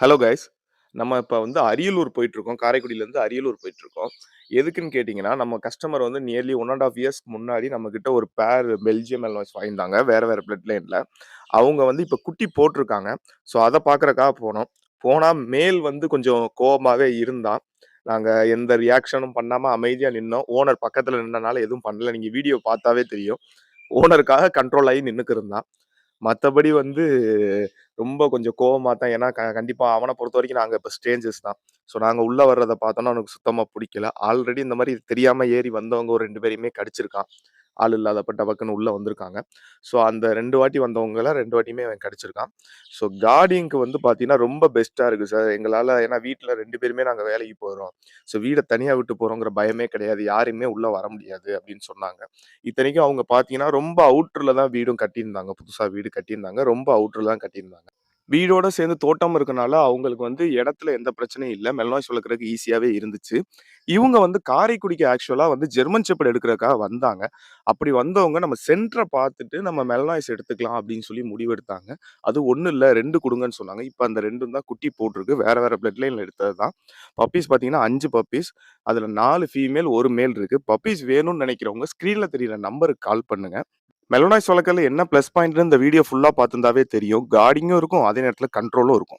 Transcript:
Hello guys நம்ம இப்போ வந்து அரியலூர் போயிட்டுருக்கோம். காரைக்குடியிலேருந்து அரியலூர் போயிட்டுருக்கோம். எதுக்குன்னு கேட்டிங்கன்னா நம்ம கஸ்டமர் வந்து நியர்லி ஒன் அண்ட் ஆஃப் இயர்ஸ்க்கு முன்னாடி நம்மக்கிட்ட ஒரு பேர் பெல்ஜியம் எல்லாம் வாங்கியிருந்தாங்க. வேறு வேறு பிளட்லைனில் அவங்க வந்து இப்போ குட்டி போட்டிருக்காங்க. ஸோ அதை பார்க்குறக்காக போனோம். போனால் மேல் வந்து கொஞ்சம் கோபமாகவே இருந்தான் நாங்கள் எந்த ரியாக்ஷனும் பண்ணாமல் அமைதியாக நின்னோம். ஓனர் பக்கத்தில் நின்றனால எதுவும் பண்ணல. நீங்கள் வீடியோ பார்த்தாவே தெரியும். ஓனருக்காக கண்ட்ரோல் ஆகி நின்றுக்கு இருந்தான். மற்றபடி வந்து ரொம்ப கொஞ்சம் கோவமா தான் ஏன்னா க அவனை பொறுத்த வரைக்கும் நாங்க இப்ப ஸ்டேஞ்சஸ் தான். ஸோ நாங்க உள்ள வர்றதை பார்த்தோன்னா அவனுக்கு சுத்தமா பிடிக்கல ஆல்ரெடி இந்த மாதிரி தெரியாம ஏறி வந்தவங்க ஒரு ரெண்டு பேரையுமே கடிச்சிருக்கான். ஆள் இல்லாதப்ப டபக்குன்னு உள்ளே வந்திருக்காங்க. ஸோ அந்த ரெண்டு வாட்டி வந்தவங்கள ரெண்டு வாட்டியுமே அவன் கிடச்சிருக்கான் ஸோ கார்டிங்க்கு வந்து பார்த்தீங்கன்னா, ரொம்ப பெஸ்ட்டாக இருக்குது சார். எங்களால் ஏன்னா வீட்டில் ரெண்டு பேருமே நாங்கள் வேலைக்கு போகிறோம் ஸோ வீடை தனியாக விட்டு போகிறோங்கிற பயமே கிடையாது. யாரையுமே உள்ளே வர முடியாது அப்படின்னு சொன்னாங்க. இத்தனைக்கும் அவங்க பார்த்தீங்கன்னா, ரொம்ப அவுட்டரில் தான் வீடும் கட்டியிருந்தாங்க. புதுசாக வீடு கட்டியிருந்தாங்க. ரொம்ப அவுட்டரில் தான் கட்டியிருந்தாங்க. வீடோட சேர்ந்து தோட்டம் இருக்கனால, அவங்களுக்கு வந்து இடத்துல எந்த பிரச்சனையும் இல்லை மெல்னாய்ஸ் வளர்க்குறதுக்கு ஈஸியாகவே இருந்துச்சு. இவங்க வந்து காரைக்குடிக்கு ஆக்சுவலாக வந்து ஜெர்மன் செப்பல் எடுக்கிறதுக்காக வந்தாங்க. அப்படி வந்தவங்க நம்ம சென்டரை பார்த்துட்டு நம்ம மெல்னாய்ஸ் எடுத்துக்கலாம் அப்படின்னு சொல்லி முடிவெடுத்தாங்க. அது ஒன்றும் இல்லை ரெண்டு கொடுங்கன்னு சொன்னாங்க. இப்போ அந்த ரெண்டும் தான் குட்டி போட்டிருக்கு. வேறு வேறு பிளட் லைனில் எடுத்தது தான். பப்பீஸ் பார்த்தீங்கன்னா அஞ்சு பப்பீஸ். அதில் நாலு ஃபீமேல், ஒரு மேல் இருக்குது பப்பீஸ் வேணும்னு நினைக்கிறவங்க ஸ்க்ரீனில் தெரியிற நம்பருக்கு கால் பண்ணுங்கள் மெலோனாய்ஸ் வழக்கில் என்ன ப்ளஸ் பாயிண்ட்னு இந்த வீடியோ ஃபுல்லாக பார்த்துருந்தாவே தெரியும். கார்டிங்கும் இருக்கும். அதே நேரத்தில் கண்ட்ரோலும் இருக்கும்.